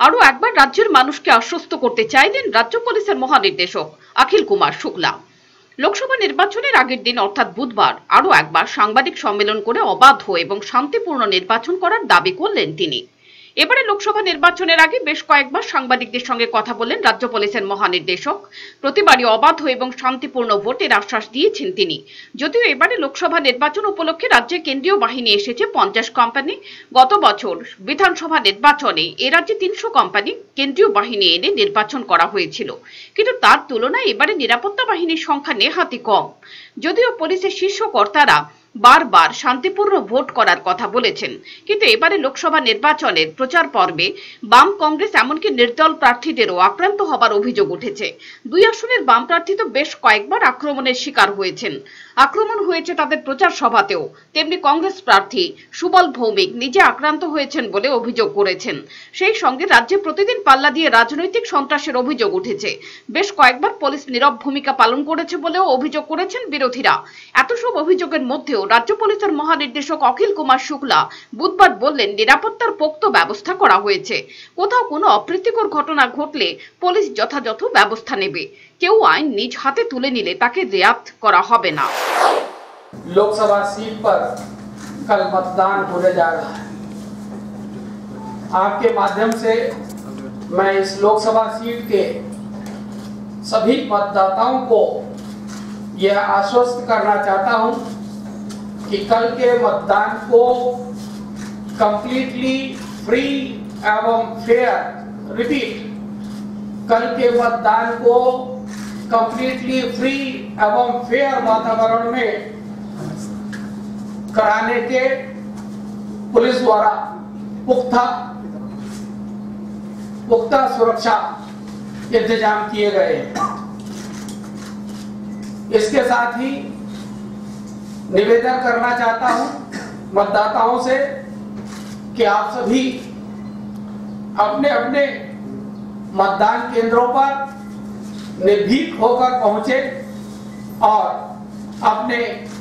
আরও একবার রাজ্যের মানুষকে আশ্বস্ত করতে চাইলেন রাজ্য পুলিশের মহানির্দেশক অখিল কুমার শুক্লা। লোকসভা নির্বাচনের আগের দিন, অর্থাৎ বুধবার আরও একবার সাংবাদিক সম্মেলন করে অবাধ এবং শান্তিপূর্ণ নির্বাচন করার দাবি করলেন তিনি। এবারে লোকসভা নির্বাচনের আগে বেশ কয়েকবার সাংবাদিকদের সঙ্গে কথা বলেন রাজ্য পুলিশের মহানির্দেশক। প্রতিবারই অবাধ এবং শান্তিপূর্ণ ভোটের আশ্বাস দিয়েছেন তিনি। যদিও এবারে লোকসভা নির্বাচন উপলক্ষে রাজ্যে কেন্দ্রীয় বাহিনী এসেছে পঞ্চাশ কোম্পানি। গত বছর বিধানসভা নির্বাচনে এ রাজ্যে তিনশো কোম্পানি কেন্দ্রীয় বাহিনী এনে নির্বাচন করা হয়েছিল। কিন্তু তার তুলনায় এবারে নিরাপত্তা বাহিনীর সংখ্যা নেহাতি কম। যদিও পুলিশের শীর্ষ কর্তারা বারবার শান্তিপূর্ণ ভোট করার কথা বলেছেন। কিন্তু এবারে লোকসভা নির্বাচনের প্রচার পর্বে বাম কংগ্রেস এমনকি নির্দল প্রার্থীদেরও আক্রান্ত হবার অভিযোগ উঠেছে। দুই আসনের বাম প্রার্থী তো বেশ কয়েকবার আক্রমণের শিকার হয়েছেন। আক্রমণ হয়েছে তাদের প্রচার সভাতেও। তেমনি কংগ্রেস প্রার্থী সুবল ভৌমিক নিজে আক্রান্ত হয়েছেন বলে অভিযোগ করেছেন। সেই সঙ্গে রাজ্যে প্রতিদিন পাল্লা দিয়ে রাজনৈতিক সন্ত্রাসের অভিযোগ উঠেছে। বেশ কয়েকবার পুলিশ নীরব ভূমিকা পালন করেছে বলেও অভিযোগ করেছেন বিরোধীরা। এত সব অভিযোগের মধ্যেও রাজ্য পুলিশের মহানির্দেশক অখিল কুমার শুক্লা বুধবার বললেন নিরাপত্তার পোক্ত ব্যবস্থা করা হয়েছে কোথাও কোনো অপ্রীতিকর ঘটনা ঘটলে পুলিশ যথাযথ ব্যবস্থা নেবে কেউ আইন নিজ হাতে তুলে নিলে তাকে রেয়াত করা হবে না लोकसभा सीट पर कल मतदान होने जा रहा है आपके माध्यम से मैं इस लोकसभा सीट के सभी मतदाताओं को यह आश्वस्त करना चाहता हूं कि कल के मतदान को कंप्लीटली फ्री एवं फेयर रिपीट कल के मतदान को कंप्लीटली फ्री एवं फेयर वातावरण में कराने के पुलिस द्वारा पुख्ता पुख्ता सुरक्षा इंतज़ाम किए गए हैं। इसके साथ ही निवेदन करना चाहता हूँ मतदाताओं से कि आप सभी अपने अपने मतदान केंद्रों पर निर्भीक होकर पहुँचे और अपने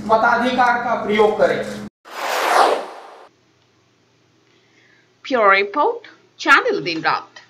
मताधिकार का प्रयोग करें Pure Report, Channel Din Rat.